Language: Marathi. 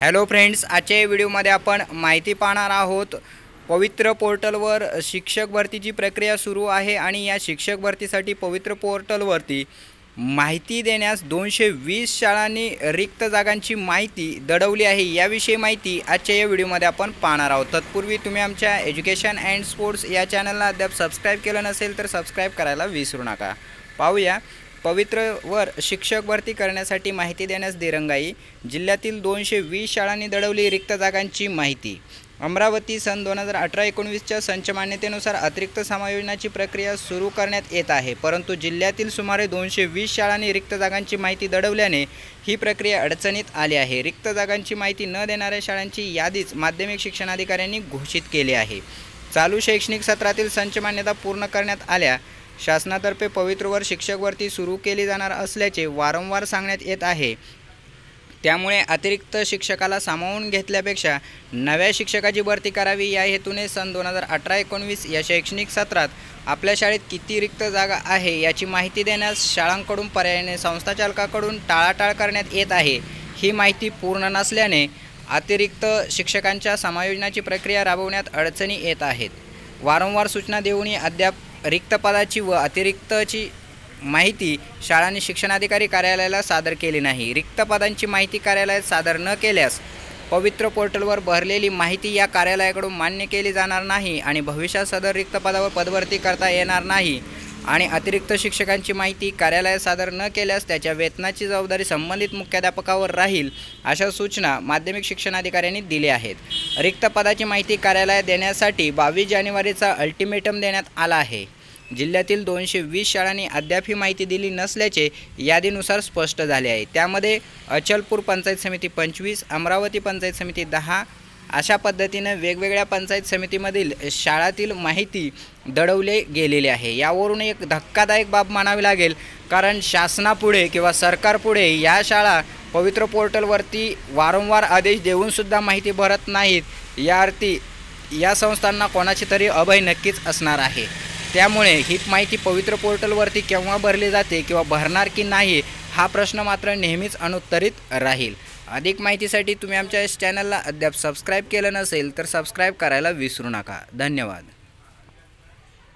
हॅलो फ्रेंड्स आजच्या या व्हिडिओमध्ये आपण माहिती पाहणार आहोत पवित्र पोर्टलवर शिक्षक भरतीची प्रक्रिया सुरू आहे आणि या शिक्षक भरतीसाठी पवित्र पोर्टलवरती माहिती देण्यास दोनशे वीस शाळांनी रिक्त जागांची माहिती दडवली आहे. याविषयी माहिती आजच्या या व्हिडिओमध्ये आपण पाहणार आहोत. तत्पूर्वी तुम्ही आमच्या एज्युकेशन अँड स्पोर्ट्स या चॅनलला अद्याप सबस्क्राईब केलं नसेल तर सबस्क्राईब करायला विसरू नका. पाहूया. पवित्र वर शिक्षक भरती करण्यासाठी माहिती देण्यास दिरंगाई. जिल्ह्यातील दोनशे वीस शाळांनी दडवली रिक्त जागांची माहिती. अमरावती सन दोन हजार अठरा एकोणवीसच्या संच मान्यतेनुसार अतिरिक्त समायोजनाची प्रक्रिया सुरू करण्यात येत आहे. परंतु जिल्ह्यातील सुमारे दोनशे वीस शाळांनी रिक्त जागांची माहिती दडवल्याने ही प्रक्रिया अडचणीत आली आहे. रिक्त जागांची माहिती न देणाऱ्या शाळांची यादीच माध्यमिक शिक्षणाधिकाऱ्यांनी घोषित केली आहे. चालू शैक्षणिक सत्रातील संच मान्यता पूर्ण करण्यात आल्या शासनातर्फे पवित्रवर वर भरती सुरू केली जाणार असल्याचे वारंवार सांगण्यात येत आहे. त्यामुळे अतिरिक्त शिक्षकाला सामावून घेतल्यापेक्षा नव्या शिक्षकाची भरती करावी या हेतूने सन दोन हजार अठरा एकोणवीस या शैक्षणिक सत्रात आपल्या शाळेत किती रिक्त जागा आहे याची माहिती देण्यास शाळांकडून पर्यायाने संस्थाचालकाकडून टाळाटाळ करण्यात येत आहे. ही माहिती पूर्ण नसल्याने अतिरिक्त शिक्षकांच्या समायोजनाची प्रक्रिया राबवण्यात अडचणी येत आहेत. वारंवार सूचना देऊनही अद्याप रिक्त पदाची व अतिरिक्तची माहिती शाळांनी शिक्षणाधिकारी कार्यालयाला सादर केली नाही. रिक्त पदांची माहिती कार्यालयात सादर न केल्यास पवित्र पोर्टलवर भरलेली माहिती या कार्यालयाकडून मान्य केली जाणार नाही आणि भविष्यात सदर रिक्त पदावर पदभरती करता येणार नाही. आणि अतिरिक्त शिक्षकांची माहिती कार्यालयात सादर न केल्यास त्याच्या वेतनाची जबाबदारी संबंधित मुख्याध्यापकावर राहील अशा सूचना माध्यमिक शिक्षणाधिकाऱ्यांनी दिल्या आहेत. रिक्त पदाची माहिती कार्यालयात देण्यासाठी बावीस जानेवारीचा अल्टिमेटम देण्यात आला आहे. जिल्ह्यातील दोनशे वीस शाळांनी अद्याप ही माहिती दिली नसल्याचे यादीनुसार स्पष्ट झाले आहे. त्यामध्ये अचलपूर पंचायत समिती पंचवीस अमरावती पंचायत समिती दहा अशा पद्धतीनं वेगवेगळ्या पंचायत समितीमधील शाळातील माहिती दडवले गेलेली आहे. यावरून एक धक्कादायक बाब मानावी लागेल कारण शासनापुढे किंवा सरकारपुढे या शाळा पवित्र पोर्टलवरती वारंवार आदेश देऊनसुद्धा माहिती भरत नाहीत. या अर्थी या संस्थांना कोणाची तरी अभय नक्कीच असणार आहे. त्यामुळे ही माहिती पवित्र पोर्टलवरती केव्हा भरली जाते किंवा भरणार की नाही हा प्रश्न मात्र नेहमीच अनुत्तरित राहील. अधिक माहितीसाठी तुम्ही आमच्या चॅनलला अद्याप सबस्क्राईब केलं नसेल तर सबस्क्राईब करायला विसरू नका. धन्यवाद.